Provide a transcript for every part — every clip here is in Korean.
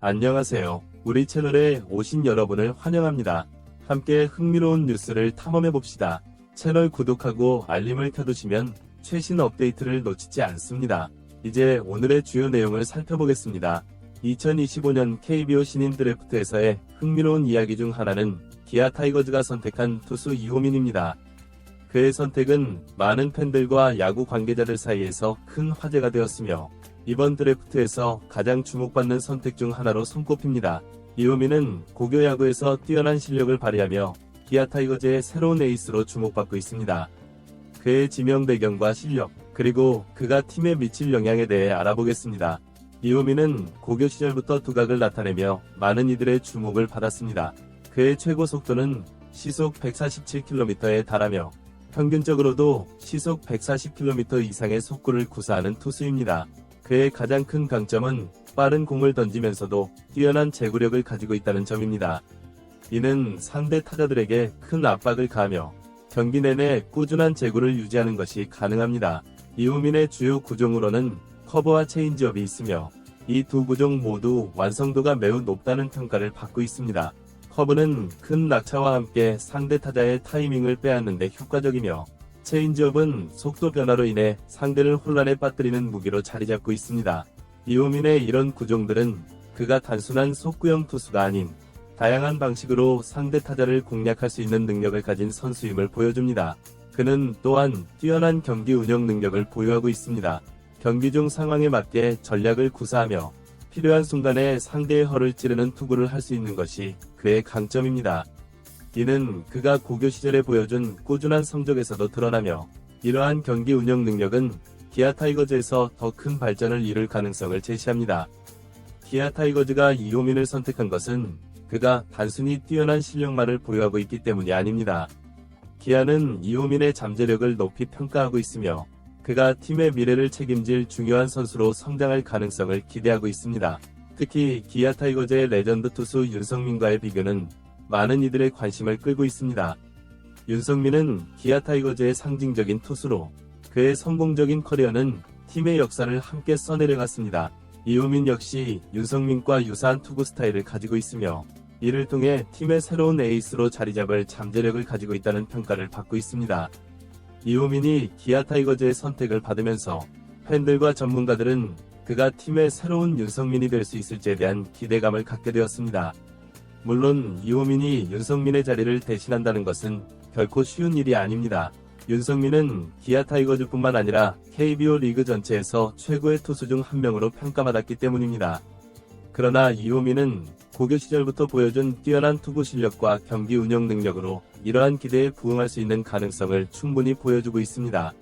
안녕하세요. 우리 채널에 오신 여러분을 환영합니다. 함께 흥미로운 뉴스를 탐험해 봅시다. 채널 구독하고 알림을 켜두시면 최신 업데이트를 놓치지 않습니다. 이제 오늘의 주요 내용을 살펴보겠습니다. 2025년 KBO 신인 드래프트에서의 흥미로운 이야기 중 하나는 기아 타이거즈가 선택한 투수 이호민입니다. 그의 선택은 많은 팬들과 야구 관계자들 사이에서 큰 화제가 되었으며 이번 드래프트에서 가장 주목받는 선택 중 하나로 손꼽힙니다. 이호민은 고교 야구에서 뛰어난 실력을 발휘하며 기아 타이거즈의 새로운 에이스로 주목받고 있습니다. 그의 지명 배경과 실력, 그리고 그가 팀에 미칠 영향에 대해 알아보겠습니다. 이호민은 고교 시절부터 두각을 나타내며 많은 이들의 주목을 받았습니다. 그의 최고 속도는 시속 147km에 달하며 평균적으로도 시속 140km 이상의 속구를 구사하는 투수입니다. 그의 가장 큰 강점은 빠른 공을 던지면서도 뛰어난 제구력을 가지고 있다는 점입니다. 이는 상대 타자들에게 큰 압박을 가하며 경기 내내 꾸준한 제구를 유지하는 것이 가능합니다. 이우민의 주요 구종으로는 커버와 체인지업이 있으며 이 두 구종 모두 완성도가 매우 높다는 평가를 받고 있습니다. 커브는 큰 낙차와 함께 상대 타자의 타이밍을 빼앗는데 효과적이며 체인지업은 속도 변화로 인해 상대를 혼란에 빠뜨리는 무기로 자리 잡고 있습니다. 이호민의 이런 구종들은 그가 단순한 속구형 투수가 아닌 다양한 방식으로 상대 타자를 공략할 수 있는 능력을 가진 선수임을 보여줍니다. 그는 또한 뛰어난 경기 운영 능력을 보유하고 있습니다. 경기 중 상황에 맞게 전략을 구사하며 필요한 순간에 상대의 허를 찌르는 투구를 할 수 있는 것이 그의 강점입니다. 이는 그가 고교 시절에 보여준 꾸준한 성적에서도 드러나며 이러한 경기 운영 능력은 기아 타이거즈에서 더 큰 발전을 이룰 가능성을 제시합니다. 기아 타이거즈가 이호민을 선택한 것은 그가 단순히 뛰어난 실력만을 보유하고 있기 때문이 아닙니다. 기아는 이호민의 잠재력을 높이 평가하고 있으며 그가 팀의 미래를 책임질 중요한 선수로 성장할 가능성을 기대하고 있습니다. 특히 기아 타이거즈의 레전드 투수 윤성민과의 비교는 많은 이들의 관심을 끌고 있습니다. 윤성민은 기아 타이거즈의 상징적인 투수로 그의 성공적인 커리어는 팀의 역사를 함께 써내려갔습니다. 이호민 역시 윤성민과 유사한 투구 스타일을 가지고 있으며 이를 통해 팀의 새로운 에이스로 자리 잡을 잠재력을 가지고 있다는 평가를 받고 있습니다. 이호민이 기아 타이거즈의 선택을 받으면서 팬들과 전문가들은 그가 팀의 새로운 윤성민이 될 수 있을지에 대한 기대감을 갖게 되었습니다. 물론 이호민이 윤성민의 자리를 대신한다는 것은 결코 쉬운 일이 아닙니다. 윤성민은 기아 타이거즈뿐만 아니라 KBO 리그 전체에서 최고의 투수 중 한 명으로 평가받았기 때문입니다. 그러나 이호민은 고교 시절부터 보여준 뛰어난 투구 실력과 경기 운영 능력으로 이러한 기대에 부응할 수 있는 가능성을 충분히 보여주고 있습니다.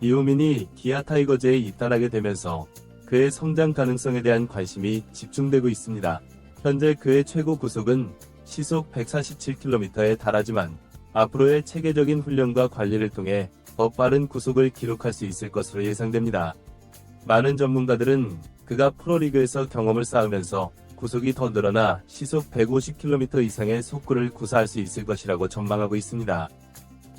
이호민이 기아 타이거즈에 입단하게 되면서 그의 성장 가능성에 대한 관심이 집중되고 있습니다. 현재 그의 최고 구속은 시속 147km에 달하지만 앞으로의 체계적인 훈련과 관리를 통해 더 빠른 구속을 기록할 수 있을 것으로 예상됩니다. 많은 전문가들은 그가 프로리그에서 경험을 쌓으면서 구속이 더 늘어나 시속 150km 이상의 속구를 구사할 수 있을 것이라고 전망하고 있습니다.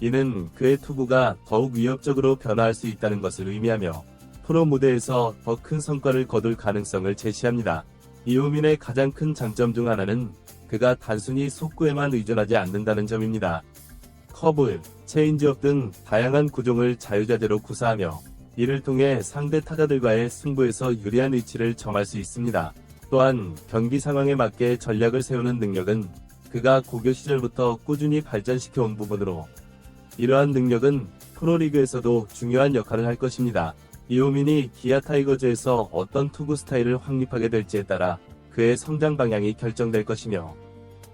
이는 그의 투구가 더욱 위협적으로 변화할 수 있다는 것을 의미하며 프로 무대에서 더 큰 성과를 거둘 가능성을 제시합니다. 이호민의 가장 큰 장점 중 하나는 그가 단순히 속구에만 의존하지 않는다는 점입니다. 커브, 체인지업 등 다양한 구종을 자유자재로 구사하며 이를 통해 상대 타자들과의 승부에서 유리한 위치를 점할 수 있습니다. 또한 경기 상황에 맞게 전략을 세우는 능력은 그가 고교 시절부터 꾸준히 발전시켜 온 부분으로 이러한 능력은 프로리그에서도 중요한 역할을 할 것입니다. 이호민이 기아 타이거즈에서 어떤 투구 스타일을 확립하게 될지에 따라 그의 성장 방향이 결정될 것이며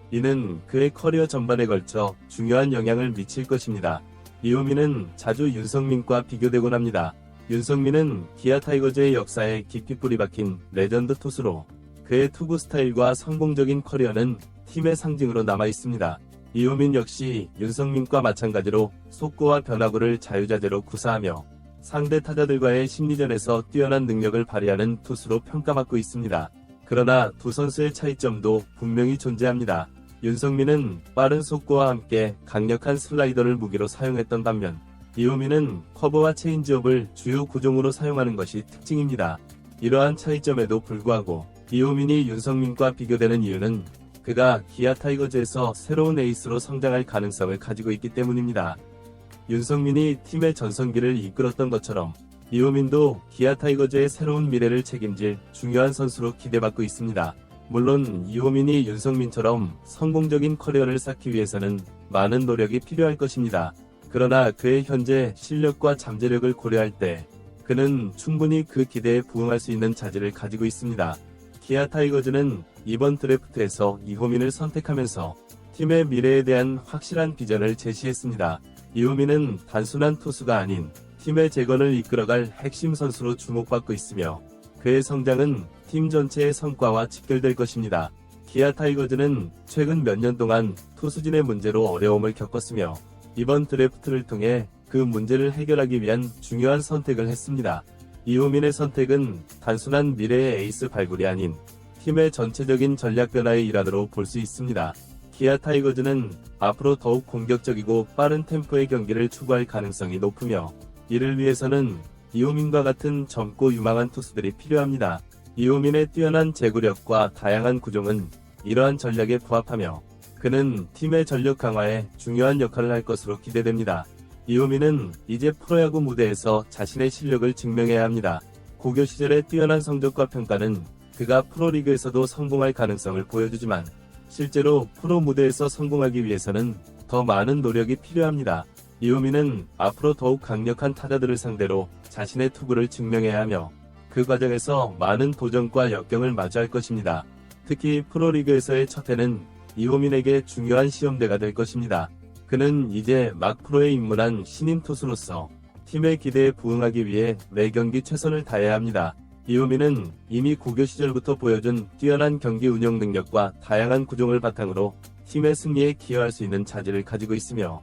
이는 그의 커리어 전반에 걸쳐 중요한 영향을 미칠 것입니다. 이호민은 자주 윤성민과 비교되곤 합니다. 윤성민은 기아 타이거즈의 역사에 깊이 뿌리 박힌 레전드 투수로 그의 투구 스타일과 성공적인 커리어는 팀의 상징으로 남아 있습니다. 이호민 역시 윤성민과 마찬가지로 속구와 변화구를 자유자재로 구사하며 상대 타자들과의 심리전에서 뛰어난 능력을 발휘하는 투수로 평가받고 있습니다. 그러나 두 선수의 차이점도 분명히 존재합니다. 윤성민은 빠른 속구와 함께 강력한 슬라이더를 무기로 사용했던 반면 이호민은 커버와 체인지업을 주요 구종으로 사용하는 것이 특징입니다. 이러한 차이점에도 불구하고 이호민이 윤성민과 비교되는 이유는 그가 기아 타이거즈에서 새로운 에이스로 성장할 가능성을 가지고 있기 때문입니다. 윤성민이 팀의 전성기를 이끌었던 것처럼 이호민도 기아 타이거즈의 새로운 미래를 책임질 중요한 선수로 기대받고 있습니다. 물론 이호민이 윤성민처럼 성공적인 커리어를 쌓기 위해서는 많은 노력이 필요할 것입니다. 그러나 그의 현재 실력과 잠재력을 고려할 때 그는 충분히 그 기대에 부응할 수 있는 자질을 가지고 있습니다. 기아 타이거즈는 이번 드래프트에서 이호민을 선택하면서 팀의 미래에 대한 확실한 비전을 제시했습니다. 이호민은 단순한 투수가 아닌 팀의 재건을 이끌어갈 핵심 선수로 주목받고 있으며 그의 성장은 팀 전체의 성과와 직결될 것입니다. 기아 타이거즈는 최근 몇 년 동안 투수진의 문제로 어려움을 겪었으며 이번 드래프트를 통해 그 문제를 해결하기 위한 중요한 선택을 했습니다. 이호민의 선택은 단순한 미래의 에이스 발굴이 아닌 팀의 전체적인 전략 변화의 일환으로 볼 수 있습니다. 기아 타이거즈는 앞으로 더욱 공격적이고 빠른 템포의 경기를 추구할 가능성이 높으며 이를 위해서는 이호민과 같은 젊고 유망한 투수들이 필요합니다. 이호민의 뛰어난 제구력과 다양한 구종은 이러한 전략에 부합하며 그는 팀의 전력 강화에 중요한 역할을 할 것으로 기대됩니다. 이호민은 이제 프로야구 무대에서 자신의 실력을 증명해야 합니다. 고교 시절의 뛰어난 성적과 평가는 그가 프로리그에서도 성공할 가능성을 보여주지만 실제로 프로 무대에서 성공하기 위해서는 더 많은 노력이 필요합니다. 이호민은 앞으로 더욱 강력한 타자들을 상대로 자신의 투구를 증명해야 하며 그 과정에서 많은 도전과 역경을 마주할 것입니다. 특히 프로리그에서의 첫 해는 이호민에게 중요한 시험대가 될 것입니다. 그는 이제 막 프로에 입문한 신인 투수로서 팀의 기대에 부응하기 위해 매 경기 최선을 다해야 합니다. 이호민은 이미 고교 시절부터 보여준 뛰어난 경기 운영 능력과 다양한 구종을 바탕으로 팀의 승리에 기여할 수 있는 자질을 가지고 있으며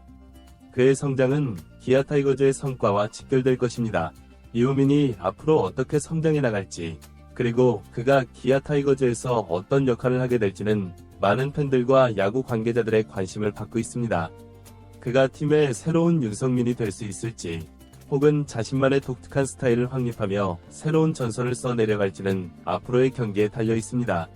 그의 성장은 기아 타이거즈의 성과와 직결될 것입니다. 이호민이 앞으로 어떻게 성장해 나갈지 그리고 그가 기아 타이거즈에서 어떤 역할을 하게 될지는 많은 팬들과 야구 관계자들의 관심을 받고 있습니다. 그가 팀의 새로운 윤성민이 될 수 있을지 혹은 자신만의 독특한 스타일을 확립하며 새로운 전선을 써 내려갈지는 앞으로의 경기에 달려 있습니다.